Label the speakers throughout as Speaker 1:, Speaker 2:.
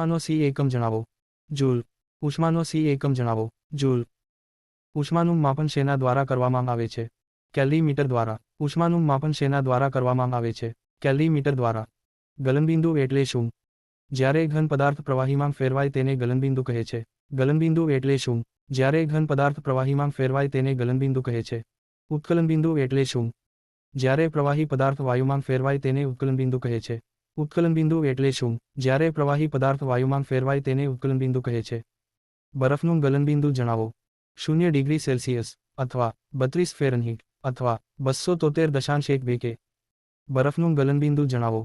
Speaker 1: ઉષ્માનો સી એકમ જણાવો. જૂલ ઉષ્માનો સી એકમ જણાવો. જૂલ ઉષ્માનું માપન શેના દ્વારા કરવામાં આવે છે. કેલરીમીટર દ્વારા ઉષ્માનું માપન શેના દ્વારા કરવામાં આવે છે. કેલરીમીટર દ્વારા. ગલનબિંદુ એટલે શું? જ્યારે ઘન પદાર્થ પ્રવાહીમાં ફેરવાય તેને ગલનબિંદુ કહે છે. ગલનબિંદુ એટલે શું? જ્યારે ઘન પદાર્થ પ્રવાહીમાં ફેરવાય તેને ગલનબિંદુ કહે છે. ઉત્કલનબિંદુ એટલે શું? જ્યારે પ્રવાહી પદાર્થ વાયુમાં ફેરવાય તેને ઉત્કલનબિંદુ કહે છે. ઉત્કલનબિંદુ એટલે શું? જ્યારે પ્રવાહી પદાર્થ વાયુમાં ફેરવાય તેને ઉત્કલનબિંદુ કહે છે. બરફનું ગલનબિંદુ જણાવો. શૂન્ય ડિગ્રી સેલ્સિયસ અથવા બત્રીસ ફેરનહીટ અથવા બસો તોતેર દશાંશ એક બે કે બરફનું ગલનબિંદુ જણાવો.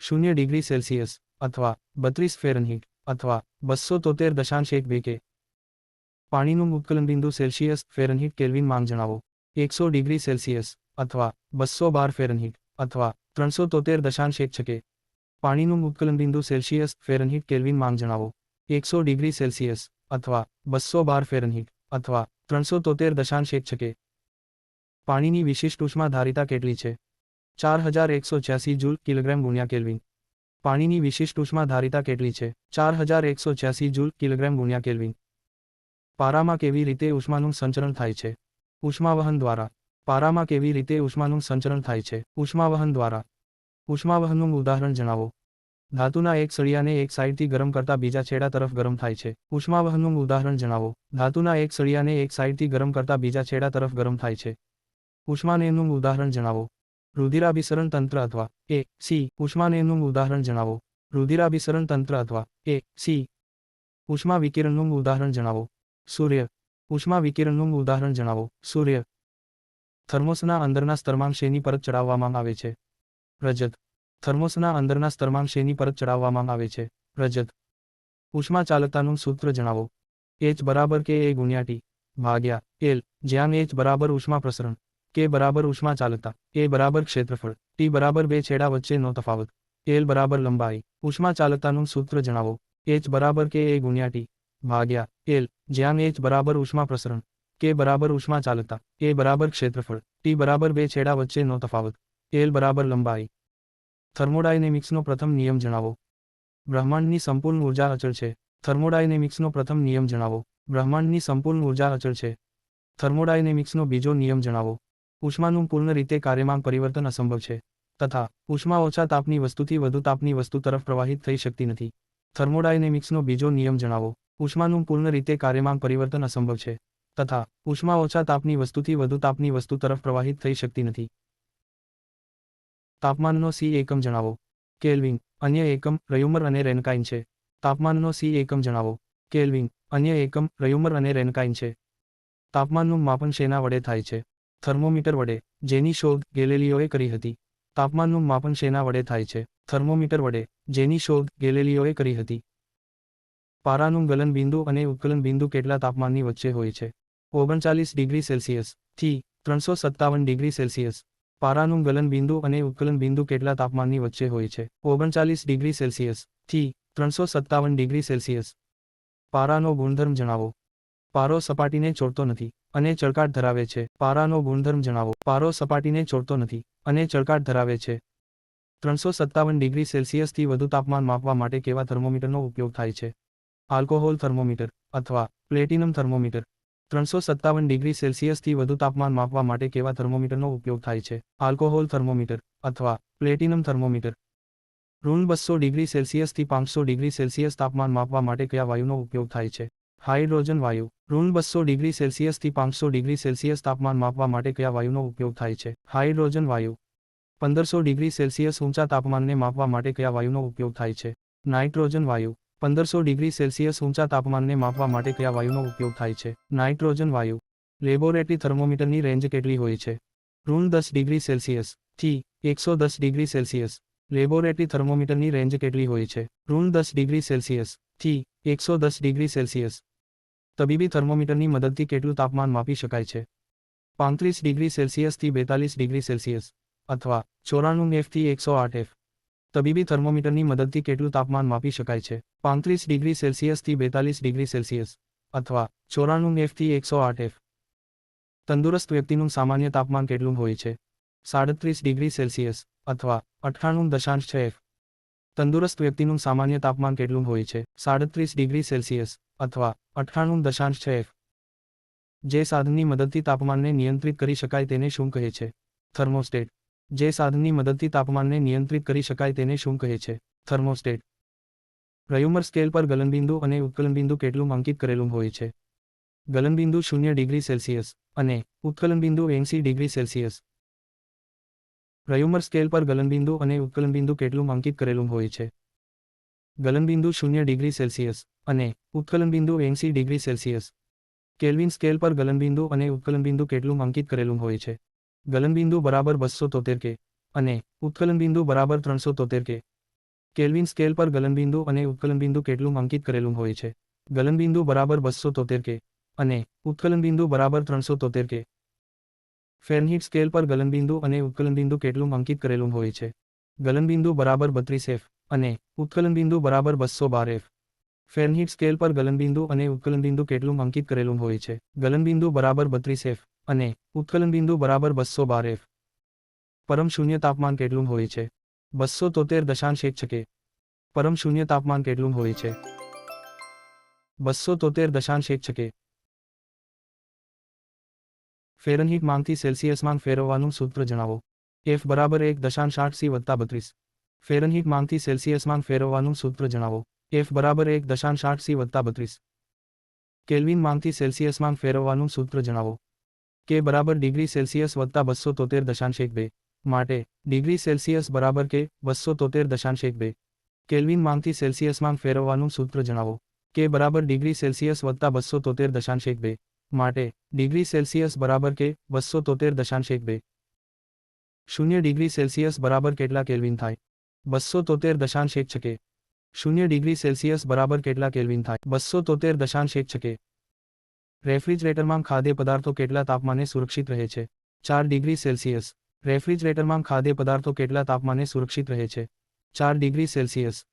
Speaker 1: શૂન્ય ડિગ્રી સેલ્સિયસ અથવા બત્રીસ ફેરનહીટ અથવા બસો તોતેર દશાંશ એક બે કે પાણીનું ઉત્કલનબિંદુ સેલ્સિયસ ફેરનહીટ કેલ્વિન માંગ જણાવો. એકસો ડિગ્રી સેલ્સિયસ અથવા બસો બાર ફેરનહીટ અથવા ત્રણસો તોતેર દશાંશ એક છકે. પાણીનું ઉત્કલનબિંદુ સેલ્સિયસ ફેરનહીટ કેલ્વિન માંગ જણાવો. એકસો ડિગ્રી સેલ્સિયસ અથવા બસો બાર ફેરનહીટ અથવા ત્રણસો તોતેર દશાંશ એક છકે. પાણીની વિશિષ્ટ ઉષ્મા ધારિતા કેટલી છે? ચાર હજાર એકસો છ્યાસી જૂલ કિલોગ્રામ ગુણ્યા કેલ્વિન. પાણીની વિશિષ્ટ ઉષ્મા ધારિતા કેટલી છે? ચાર હજાર એકસો છ્યાસી જૂલ કિલોગ્રામ ગુણ્યા કેલ્વિન. પારામાં કેવી રીતે ઉષ્માનું સંચરણ થાય છે? ઉષ્માવહન દ્વારા. પારામાં કેવી રીતે ઉષ્માનું સંચરણ થાય છે? ઉષ્માવહન દ્વારા. ઉષ્માવહનનું ઉદાહરણ જણાવો. ધાતુના એક સળિયાને એક સાઇડથી ગરમ કરતા બીજા છેડા તરફ ગરમ થાય છે. ઉષ્માવહનનું ઉદાહરણ જણાવો. ધાતુના એક સળિયાને એક સાઇડથી ગરમ કરતા બીજા છેડા તરફ ગરમ થાય છે. ઉષ્માનયનનું ઉદાહરણ જણાવો. રુધિરાભિસરણ તંત્ર અથવા એ સી. ઉષ્માનયનનું ઉદાહરણ જણાવો. રુધિરાભિસરણ તંત્ર અથવા એ સી. ઉષ્મા વિકિરણનું ઉદાહરણ જણાવો. સૂર્ય. ઉષ્મા વિકિરણનું ઉદાહરણ જણાવો. સૂર્ય. થર્મોસના અંદરના સ્તરમાંશેની પરત ચડાવવામાં આવે છે? રજત. થર્મોસના અંદરના સ્તરમાં શેની પરત ચડાવવામાં આવે છે? રજત. ઉષ્મા ચાલકતાનું સૂત્ર જણાવો. એચ બરાબર કે એ ગુણ્યા ટી ભાગ્યા એલ જ્યાં એચ બરાબર ઉષ્મા પ્રસરણ કે બરાબર ઉષ્મા ચાલકતા એ બરાબર ક્ષેત્રફળ ટી બરાબર બે છેડા વચ્ચેનો તફાવત એલ બરાબર લંબાઈ. ઉષ્મા ચાલકતાનું સૂત્ર જણાવો. એચ બરાબર કે એ ગુણ્યા ટી ભાગ્યા એલ જ્યાં એચ બરાબર ઉષ્મા પ્રસરણ કે બરાબર ઉષ્મા ચાલકતા એ બરાબર ક્ષેત્રફળ ટી બરાબર બે છેડા વચ્ચેનો તફાવત. એલ બરાબર લંબાઈ. થર્મોડાયનેમિક્સનો પ્રથમ નિયમ જણાવો. બ્રહ્માંડની સંપૂર્ણ ઊર્જા અચળ છે. થર્મોડાયનેમિક્સનો પ્રથમ નિયમ જણાવો. બ્રહ્માંડની સંપૂર્ણ ઊર્જા અચળ છે. થર્મોડાયનેમિક્સનો બીજો નિયમ જણાવો. ઉષ્માનું પૂર્ણ રીતે કાર્યમાં પરિવર્તન અસંભવ છે. તથા, ઉષ્મા ઓછા તાપની વસ્તુથી વધુ તાપની વસ્તુ તરફ પ્રવાહિત થઈ શકતી નથી. થર્મોડાયનેમિક્સનો બીજો નિયમ જણાવો. ઉષ્માનું પૂર્ણ રીતે કાર્યમાં પરિવર્તન અસંભવ છે. તથા, ઉષ્મા ઓછા તાપની વસ્તુથી વધુ તાપની વસ્તુ તરફ પ્રવાહિત થઈ શકતી નથી. તાપમાનનો સી એકમ જણાવો. કેલ્વિન, અન્ય એકમ, રયુમર અને રેનકાઇન છે. તાપમાનનો સી એકમ જણાવો. કેલ્વિન, અન્ય એકમ, રયુમર અને રેનકાઇન છે. તાપમાનનું માપન શેના વડે થાય છે? થર્મોમીટર વડે, જેની શોધ ગેલેલિયોએ કરી હતી. તાપમાનનું માપન શેના વડે થાય છે? થર્મોમીટર વડે, જેની શોધ ગેલેલિયોએ કરી હતી. પારાનું ગલન બિંદુ અને ઉત્કલન બિંદુ કેટલા તાપમાનની વચ્ચે હોય છે? ઓગણચાલીસ ડિગ્રી સેલ્સિયસથી ત્રણસો સત્તાવન ડિગ્રી સેલ્સિયસ. પારાનું ગલન બિંદુ અને ઉત્કલન બિંદુ કેટલા તાપમાનની વચ્ચે હોય છે? ઓગણચાલીસ ડિગ્રી સેલ્સિયસથી ત્રણસો સત્તાવન ડિગ્રી સેલ્સિયસ. પારાનો ગુણધર્મ જણાવો. પારો સપાટીને ચોડતો નથી અને ચળકાટ ધરાવે છે. પારાનો ગુણધર્મ જણાવો. પારો સપાટીને ચોડતો નથી અને ચળકાટ ધરાવે છે. ત્રણસો સત્તાવન ડિગ્રી સેલ્સિયસથી વધુ તાપમાન માપવા માટે કેવા થર્મોમીટરનો ઉપયોગ થાય છે? આલ્કોહોલ થર્મોમીટર અથવા પ્લેટિનમ થર્મોમીટર. ત્રણસો સત્તાવન ડિગ્રી સેલ્સિયસથી વધુ તાપમાન માપવા માટે કેવા થર્મોમીટરનો ઉપયોગ થાય છે? આલ્કોહોલ થર્મોમીટર અથવા પ્લેટિનમ થર્મોમીટર. ઋણ બસો ડિગ્રી સેલ્સિયસથી પાંચસો ડિગ્રી સેલ્સિયસ તાપમાન માપવા માટે કયા વાયુનો ઉપયોગ થાય છે? હાઇડ્રોજન વાયુ. ઋણ બસો ડિગ્રી સેલ્સિયસથી પાંચસો ડિગ્રી સેલ્સિયસ તાપમાન માપવા માટે કયા વાયુનો ઉપયોગ થાય છે? હાઇડ્રોજન વાયુ. પંદરસો ડિગ્રી સેલ્સિયસ ઊંચા તાપમાનને માપવા માટે કયા વાયુનો ઉપયોગ થાય છે? નાઇટ્રોજન વાયુ. પંદરસો ડિગ્રી સેલ્સિયસ ઊંચા તાપમાનને માપવા માટે કયા વાયુનો ઉપયોગ થાય છે? નાઇટ્રોજન વાયુ. લેબોરેટરી થર્મોમીટરની રેન્જ કેટલી હોય છે? ઋણ દસ ડિગ્રી સેલ્સિયસથી એકસો દસ ડિગ્રી સેલ્સિયસ. લેબોરેટરી થર્મોમીટરની રેન્જ કેટલી હોય છે? ઋણ દસ ડિગ્રી સેલ્સિયસથી એકસો દસ ડિગ્રી સેલ્સિયસ. તબીબી થર્મોમીટરની મદદથી કેટલું તાપમાન માપી શકાય છે? પાંત્રીસ ડિગ્રી સેલ્સિયસથી બેતાલીસ ડિગ્રી સેલ્સિયસ અથવા ચોરાણું એફથી એકસો આઠ એફ તબીબી થર્મોમીટરની મદદથી કેટલું તાપમાન માપી શકાય છે? પાંત્રીસ ડિગ્રી સેલ્સિયસથી બેતાલીસ ડિગ્રી સેલ્સિયસ અથવા ચોરાણું એફથી એકસો આઠ એફ તંદુરસ્ત વ્યક્તિનું સામાન્ય તાપમાન કેટલું હોય છે? સાડત્રીસ ડિગ્રી સેલ્સિયસ અથવા અઠ્ઠાણું દશાંશ છ એફ તંદુરસ્ત વ્યક્તિનું સામાન્ય તાપમાન કેટલું હોય છે? સાડત્રીસ ડિગ્રી સેલ્સિયસ અથવા અઠ્ઠાણું દશાંશ છ એફ જે સાધનની મદદથી તાપમાનને નિયંત્રિત કરી શકાય તેને શું કહે છે? થર્મોસ્ટેટ. જે સાધનની મદદથી તાપમાનને નિયંત્રિત કરી શકાય તેને શું કહે છે? થર્મોસ્ટેટ. રયુમર સ્કેલ પર ગલનબિંદુ અને ઉત્કલનબિંદુ કેટલું અંકિત કરેલું હોય છે? ગલનબિંદુ શૂન્ય ડિગ્રી સેલ્સિયસ અને ઉત્કલનબિંદુ એંસી ડિગ્રી સેલ્સિયસ. રયુમર સ્કેલ પર ગલનબિંદુ અને ઉત્કલનબિંદુ કેટલું અંકિત કરેલું હોય છે? ગલનબિંદુ શૂન્ય ડિગ્રી સેલ્સિયસ અને ઉત્કલનબિંદુ એંસી ડિગ્રી સેલ્સિયસ. કેલ્વિન સ્કેલ પર ગલનબિંદુ અને ઉત્કલનબિંદુ કેટલું અંકિત કરેલું હોય છે? ગલનબિંદુ બરાબર બસો તોતેર કે અને ઉત્કલનબિંદુ બરાબર ત્રણસો તોતેર કે. કેલ્વિન સ્કેલ પર ગલનબિંદુ અને ઉત્કલનબિંદુ કેટલું અંકિત કરેલું હોય છે? ગલનબિંદુ બરાબર બસો તોતેર કે અને ઉત્કલનબિંદુ બરાબર ત્રણસો તોતેર કે. ફેરનહીટ સ્કેલ પર ગલનબિંદુ અને ઉત્કલનબિંદુ કેટલું અંકિત કરેલું હોય છે? ગલનબિંદુ બરાબર બત્રીસ એફ અને ઉત્કલનબિંદુ બરાબર બસો બાર એફ. ફેરનહીટ સ્કેલ પર ગલનબિંદુ અને ઉત્કલનબિંદુ કેટલું અંકિત કરેલું હોય છે? ગલનબિંદુ બરાબર બત્રીસ એફ અને ઉત્કલનબિંદુ બરાબર બસો બાર એફ. પરમ શૂન્ય તાપમાન કેટલું હોય છે? બસો તોતેર દશાંશ એક છકે. પરમ શૂન્ય તાપમાન કેટલું હોય છે? બસો તોતેર દશાંશ એક છકે. ફેરનહીટ માંગથી સેલ્સિયસમાં ફેરવવાનું સૂત્ર જણાવો. એફ બરાબર એક દશાંશ આઠ સી વત્તા બત્રીસ. ફેરનહીટ માંગથી સેલ્સિયસમાં ફેરવવાનું સૂત્ર જણાવો. એફ બરાબર એક દશાંશ આઠ સી વત્તા બત્રીસ. કેલ્વિન માંગથી સેલ્સિયસમાં ફેરવવાનું સૂત્ર જણાવો. કે બરાબર ડિગ્રી સેલ્સિયસ વત્તા બસો તોતેર દશાંશ એક બે. માટે ડિગ્રી સેલ્સિયસ બરાબર કે બસો તોતેર દશાંશ એક બે. કેલ્વિન માંગથી સેલ્સિયસ માંગ ફેરવવાનું સૂત્ર જણાવો. કે બરાબર ડિગ્રી સેલ્સિયસ વત્તા બસો તોતેર દશાંશ એક બે. માટે ડિગ્રી સેલ્સિયસ બરાબર કે બસો તોતેર દશાંશ એક બે. શૂન્ય ડિગ્રી સેલ્સિયસ બરાબર કેટલા કેલ્વિન થાય? બસો તોતેર દશાંશ એક છકે શૂન્ય ડિગ્રી સેલ્સિયસ બરાબર કેટલા કેલ્વિન થાય? બસો તોતેર દશાંશ એક છકે રેફ્રિજરેટરમાં ખાદ્ય પદાર્થો કેટલા તાપમાને સુરક્ષિત રહે છે? ચાર ડિગ્રી સેલ્સિયસ. રેફ્રિજરેટરમાં ખાદ્ય પદાર્થો કેટલા તાપમાને સુરક્ષિત રહે છે? ચાર ડિગ્રી સેલ્સિયસ.